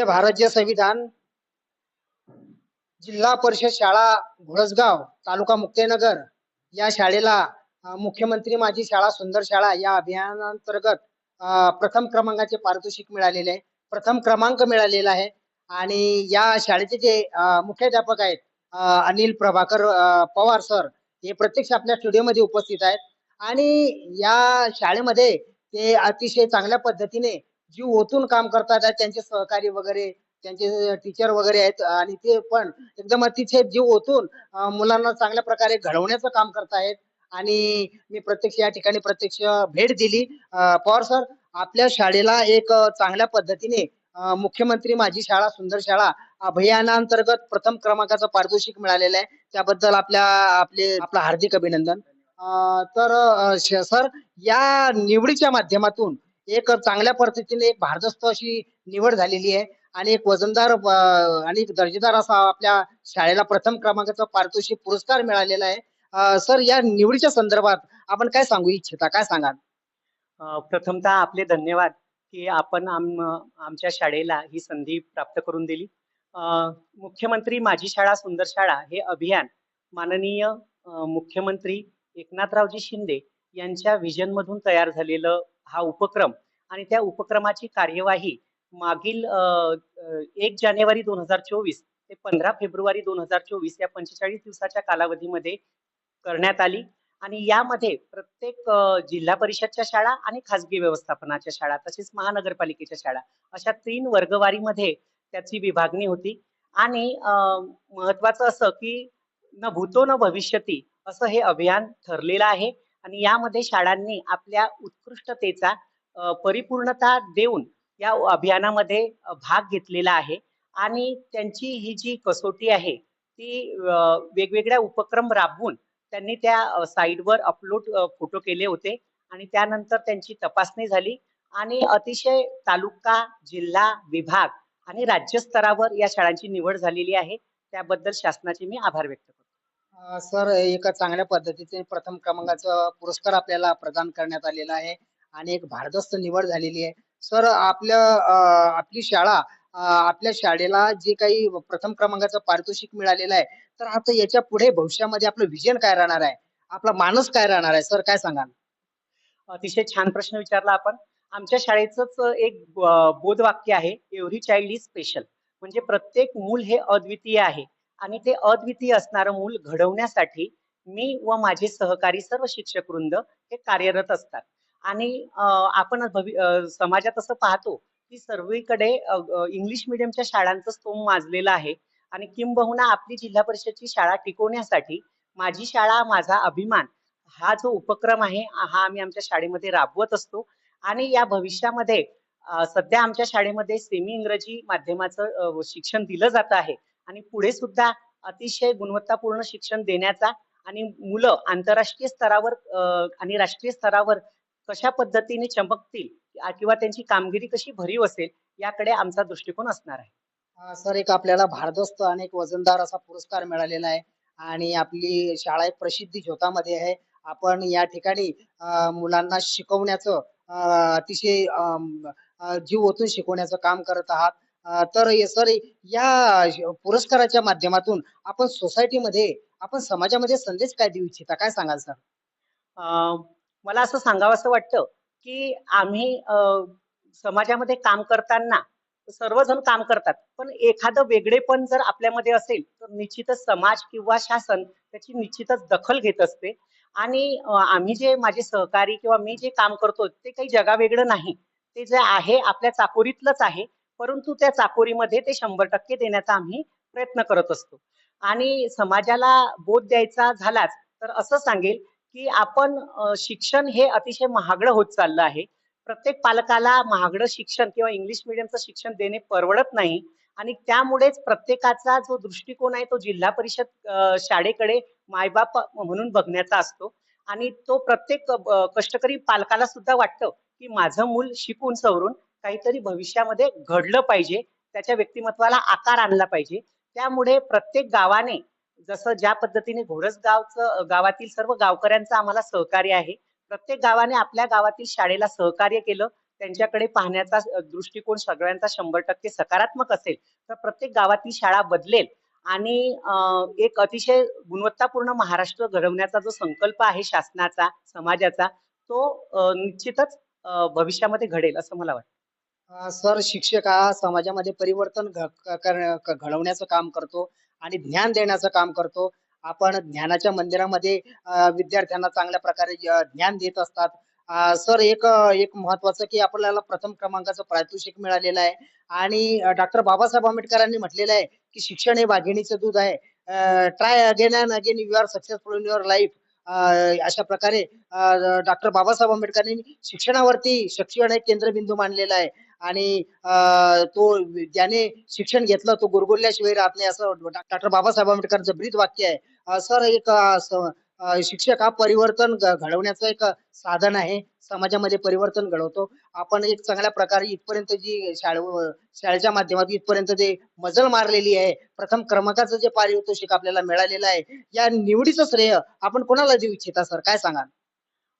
हे भारतीय संविधान जिल्हा परिषद शाळा घोळसगाव तालुका मुक्तेनगर या शाळेला मुख्यमंत्री माझी शाळा सुंदर शाळा या अभियानांतर्गत प्रथम क्रमांकाचे पारितोषिक मिळालेले आहे. प्रथम क्रमांक मिळालेला आहे. आणि या शाळेचे जे मुख्याध्यापक आहेत अनिल प्रभाकर पवार सर हे प्रत्यक्ष आपल्या स्टुडिओमध्ये उपस्थित आहेत. आणि या शाळेमध्ये ते अतिशय चांगल्या पद्धतीने जीव ओतून काम करतात त्यांचे सहकारी वगैरे त्यांचे टीचर वगैरे आहेत आणि ते पण एकदम अतिशय जीव ओतून मुलांना चांगल्या प्रकारे घडवण्याचं काम करतायत. आणि मी प्रत्यक्ष या ठिकाणी प्रत्यक्ष भेट दिली. पवार सर आपल्या शाळेला एक चांगल्या पद्धतीने मुख्यमंत्री माझी शाळा सुंदर शाळा अभियानांतर्गत प्रथम क्रमांकाचं पारितोषिक मिळालेलं आहे. त्याबद्दल आपल्या आपले आपलं हार्दिक अभिनंदन. तर श- सर या निवडीच्या माध्यमातून एक चांगल्या पद्धतीने एक भारदस्त अशी निवड झालेली आहे. आणि एक वजनदार आणि एक दर्जेदार असा आपल्या शाळेला प्रथम क्रमांकाचा पारितोषिक पुरस्कार मिळालेला आहे. सर या निवडीच्या संदर्भात आपण काय सांगू इच्छिता? काय सांगाल? प्रथमतः आपले धन्यवाद की आपण आम आमच्या शाळेला ही संधी प्राप्त करून दिली. मुख्यमंत्री माझी शाळा सुंदर शाळा हे अभियान माननीय मुख्यमंत्री एकनाथरावजी शिंदे यांच्या विजनमधून मधून तयार झालेलं हा उपक्रम आणि त्या उपक्रमाची कार्यवाही मागील एक जानेवारी दोन हजार चोवीस ते पंधरा फेब्रुवारी दोन हजार चोवीस या पंचेचाळीस दिवसाच्या कालावधीमध्ये करण्यात आली आणि यामध्ये प्रत्येक जिल्हा परिषदच्या शाळा आणि खाजगी व्यवस्थापनाच्या शाळा तसेच महानगरपालिकेच्या शाळा अशा तीन वर्गवारीमध्ये त्याची विभागणी होती. आणि महत्वाचं असं की न भूतो न भविष्यती असं हे अभियान ठरलेलं आहे. आणि यामध्ये शाळांनी आपल्या उत्कृष्टतेचा परिपूर्णता देऊन या अभियानामध्ये भाग घेतलेला आहे. आणि त्यांची ही जी कसोटी आहे ती वेगवेगळ्या उपक्रम राबवून त्यांनी त्या साईटवर अपलोड फोटो केले होते. आणि त्यानंतर त्यांची तपासणी झाली. आणि अतिशय तालुका जिल्हा विभाग आणि राज्य स्तरावर या शाळांची निवड झालेली आहे. त्याबद्दल शासनाचे मी आभार व्यक्त करतो. सर एका चांगल्या पद्धतीचे प्रथम क्रमांकाचा पुरस्कार आपल्याला प्रदान करण्यात आलेला आहे आणि एक भारदस्त निवड झालेली आहे. सर आपल्या आपली शाळा आपल्या शाळेला जे काही प्रथम क्रमांकाचं पारितोषिक मिळालेलं आहे तर आता याच्यापुढे भविष्यामध्ये आपलं विजन काय राहणार आहे? आपला मानस काय राहणार आहे? सर काय सांगाल? अतिशय छान प्रश्न विचारला आपण. आमच्या शाळेचंच एक ब- बोधवाक्य आहे एव्हरी चाइल्ड इज स्पेशल म्हणजे प्रत्येक मूल हे अद्वितीय आहे. आणि ते अद्वितीय असणारं मूल घडवण्यासाठी मी व माझे सहकारी सर्व शिक्षक वृंद हे कार्यरत असतात. आणि आपण भवि- समाजात असं पाहतो की सर्वीकडे इंग्लिश मिडियमच्या शाळांचं स्तोम माजलेलं आहे आणि किंबहुना आपली जिल्हा परिषदची शाळा टिकवण्यासाठी माझी शाळा माझा अभिमान हा जो उपक्रम आहे हा आम्ही आमच्या शाळेमध्ये राबवत असतो. आणि या भविष्यामध्ये सध्या आमच्या शाळेमध्ये सेमी इंग्रजी माध्यमाचं शिक्षण दिलं जात आहे. आणि पुढे सुद्धा अतिशय गुणवत्तापूर्ण शिक्षण देण्याचा आणि मुलं आंतरराष्ट्रीय स्तरावर आणि राष्ट्रीय स्तरावर कशा पद्धतीने चमकतील किंवा त्यांची कामगिरी कशी भरीव असेल याकडे आमचा दृष्टिकोन असणार आहे. सर एक आपल्याला भारदस्त आणि एक वजनदार असा पुरस्कार मिळालेला आहे आणि आपली शाळा एक प्रसिद्धी झोतामध्ये आहे. आपण या ठिकाणी मुलांना शिकवण्याचं अतिशय जीव ओतून शिकवण्याचं काम करत आहात. तर सॉरी सर या पुरस्काराच्या माध्यमातून आपण सोसायटीमध्ये आपण समाजामध्ये संदेश काय देऊ इच्छिता? काय सांगाल सर मला असं सांगावंसं वाटतं की आम्ही समाजामध्ये काम करताना सर्वजण काम करतात पण एखादं वेगळेपण जर आपल्यामध्ये असेल तर निश्चितच समाज किंवा शासन त्याची निश्चितच दखल घेत असते. आणि आम्ही जे माझे सहकारी किंवा मी जे काम करतो ते काही जगावेगळं नाही. ते जे आहे आपल्या चाकोरीतलंच आहे. परंतु त्या चाकोरीमध्ये ते शंभर टक्के देण्याचा आम्ही प्रयत्न करत असतो. आणि समाजाला बोध द्यायचा झालाच तर असं सांगेल की आपण शिक्षण हे अतिशय महागडं होत चाललं आहे. प्रत्येक पालकाला महागडं शिक्षण किंवा इंग्लिश मिडियमचं शिक्षण देणे परवडत नाही आणि त्यामुळेच प्रत्येकाचा जो दृष्टिकोन आहे तो जिल्हा परिषद शाळेकडे मायबाप म्हणून बघण्याचा असतो. आणि तो प्रत्येक कष्टकरी पालकाला सुद्धा वाटतं की माझं मूल शिकून सवरून काहीतरी भविष्यामध्ये घडलं पाहिजे त्याच्या व्यक्तिमत्वाला आकार आणला पाहिजे. त्यामुळे प्रत्येक गावाने जसं ज्या पद्धतीने घोडसगावचं गावचं गावातील सर्व गावकऱ्यांचं आम्हाला सहकार्य आहे प्रत्येक गावाने आपल्या गावातील शाळेला सहकार्य केलं त्यांच्याकडे पाहण्याचा दृष्टिकोन सगळ्यांचा शंभर टक्के सकारात्मक असेल तर प्रत्येक गावातील शाळा बदलेल. आणि एक अतिशय गुणवत्तापूर्ण महाराष्ट्र घडवण्याचा जो संकल्प आहे शासनाचा समाजाचा तो निश्चितच भविष्यामध्ये घडेल असं मला वाटतं. सर शिक्षक हा समाजामध्ये परिवर्तन घ क कर क घडवण्याचं काम करतो आणि ज्ञान देण्याचं काम करतो. आपण ज्ञानाच्या मंदिरामध्ये विद्यार्थ्यांना चांगल्या प्रकारे ज्ञान देत असतात. सर एक एक महत्त्वाचं की आपल्याला प्रथम क्रमांकाचं प्रातोषिक मिळालेलं आहे आणि डॉक्टर बाबासाहेब आंबेडकरांनी म्हटलेलं आहे की शिक्षण हे वाघिणीचं दूध आहे. Try again and again you are successful in your life. अशा प्रकारे डॉक्टर बाबासाहेब आंबेडकरांनी शिक्षणावरती शिक्षण एक केंद्रबिंदू मानलेला आहे आणि तो ज्याने शिक्षण घेतलं तो गुरगुरल्याशिवाय राहत नाही असं डॉक्टर बाबासाहेब आंबेडकरांचं ब्रीद वाक्य आहे. सर एक शिक्षक हा परिवर्तन घडवण्याचं एक साधन आहे. समाजामध्ये परिवर्तन घडवतो. आपण एक चांगल्या प्रकारे इथपर्यंत जी शाळे शाळेच्या माध्यमातून इथपर्यंत जे मजल मारलेली आहे, प्रथम क्रमांकाचं जे पारितोषिक आपल्याला मिळालेलं आहे, या निवडीचं श्रेय आपण कोणाला देऊ इच्छिता सर? काय सांगाल?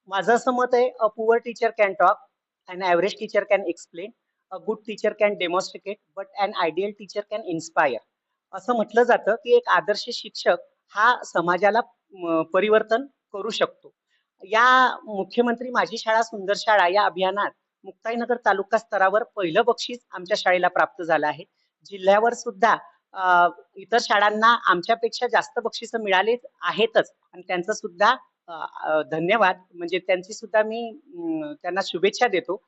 माझं असं मत आहे a poor teacher can talk and average teacher can explain a good teacher can demonstrate but an ideal teacher can inspire असं म्हटलं जातं की एक आदर्श शिक्षक हा समाजाला परिवर्तन करू शकतो. या मुख्यमंत्री माझी शाळा सुंदर शाळा या अभियानात मुक्ताईनगर तालुका स्तरावर पहिलं बक्षीस आमच्या शाळेला प्राप्त झालं आहे. जिल्ह्यावर सुद्धा इतर शाळांना आमच्यापेक्षा जास्त बक्षिस मिळाले आहेतच. आणि त्यांचं सुद्धा धन्यवाद. म्हणजे त्यांची सुद्धा मी त्यांना शुभेच्छा देतो.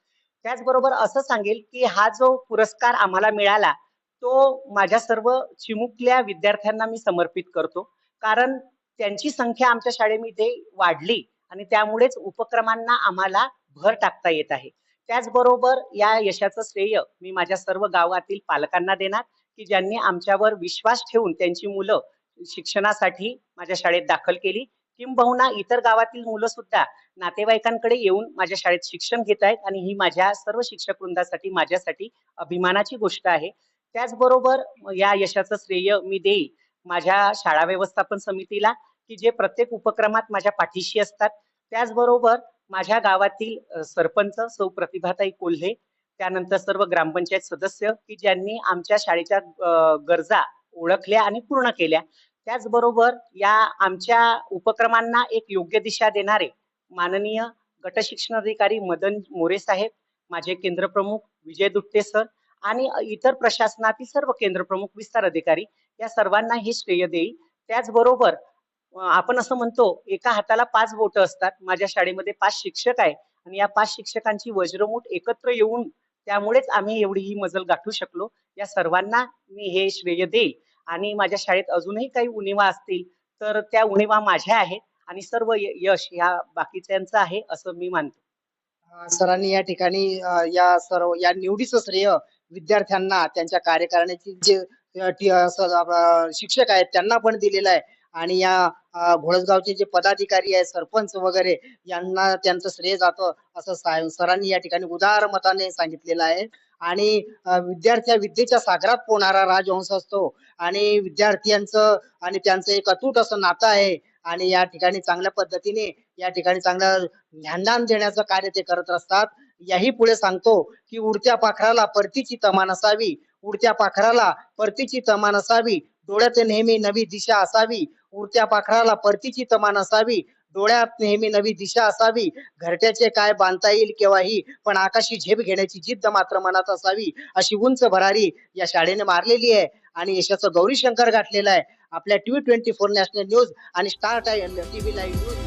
त्याचबरोबर असं सांगेल की हा जो पुरस्कार आम्हाला मिळाला तो माझ्या सर्व चिमुकल्या विद्यार्थ्यांना मी समर्पित करतो. कारण त्यांची संख्या आमच्या शाळेमध्ये वाढली आणि त्यामुळेच उपक्रमांना आम्हाला भर टाकता येत आहे. त्याचबरोबर या यशाचं श्रेय मी माझ्या सर्व गावातील पालकांना देणार की ज्यांनी आमच्यावर विश्वास ठेवून त्यांची मुलं शिक्षणासाठी माझ्या शाळेत दाखल केली. किंबहुना इतर गावातील मुलं सुद्धा नातेवाईकांकडे येऊन माझ्या शाळेत शिक्षण घेत आहेत आणि ही माझ्या सर्व शिक्षक वृंदासाठी माझ्यासाठी अभिमानाची गोष्ट आहे. त्याचबरोबर या यशाचं श्रेय मी देईल माझ्या शाळा व्यवस्थापन समितीला की जे प्रत्येक उपक्रमात माझ्या पाठीशी असतात. त्याचबरोबर माझ्या गावातील सरपंच सौ प्रतिभाताई कोल्हे त्यानंतर सर्व ग्रामपंचायत सदस्य की ज्यांनी आमच्या शाळेच्या गरजा ओळखल्या आणि पूर्ण केल्या. त्याचबरोबर या आमच्या उपक्रमांना एक योग्य दिशा देणारे माननीय गट शिक्षणाधिकारी मदन मोरे साहेब माझे केंद्रप्रमुख विजय दुट्टे सर आणि इतर प्रशासनातील सर्व केंद्रप्रमुख विस्तार अधिकारी या सर्वांना हे श्रेय देईल. त्याचबरोबर आपण असं म्हणतो एका हाताला पाच बोट असतात. माझ्या शाळेमध्ये पाच शिक्षक आहे आणि या पाच शिक्षकांची वज्रमूठ एकत्र येऊन त्यामुळेच आम्ही एवढी ही मजल गाठू शकलो. या सर्वांना मी हे श्रेय देईल. आणि माझ्या शाळेत अजूनही काही उणिवा असतील तर त्या उणीवा माझ्या आहेत आणि सर्व यश या बाकीच्यांचं आहे असं मी मानतो. सरांनी या ठिकाणी या सर्व या निवडीचं श्रेय विद्यार्थ्यांना त्यांच्या कार्यकारण्याची जे शिक्षक आहेत त्यांना पण दिलेलं आहे. आणि या घोळसगावचे जे पदाधिकारी आहेत सरपंच वगैरे यांना त्यांचं श्रेय जातं असं सरांनी या ठिकाणी उदार मताने सांगितलेलं आहे. आणि विद्यार्थ्या विद्येच्या सागरात पोहणारा राजहंस असतो. आणि विद्यार्थ्यांचं आणि त्यांचं एक अतूट असं नातं आहे. आणि या ठिकाणी चांगल्या पद्धतीने या ठिकाणी चांगलं ज्ञानदान देण्याचं कार्य ते करत असतात. याही पुढे सांगतो की उडत्या पाखराला परतीची तमा नसावी. उडत्या पाखराला परतीची तमा नसावी. डोळ्यात नेहमी नवी दिशा असावी. पुरत्या पाखराला परतीची तमा नसावी. डोळ्यात नेहमी नवी दिशा असावी. घरट्याचे काय बांधता येईल केव्हाही पण आकाशी झेप घेण्याची जिद्द मात्र मनात असावी. अशी उंच भरारी या शाळेने मारलेली आहे आणि यशाचं गौरी शंकर गाठलेलं आहे. आपल्या TV twenty four national news आणि स्टार टीव्ही लाईव्ह न्यूज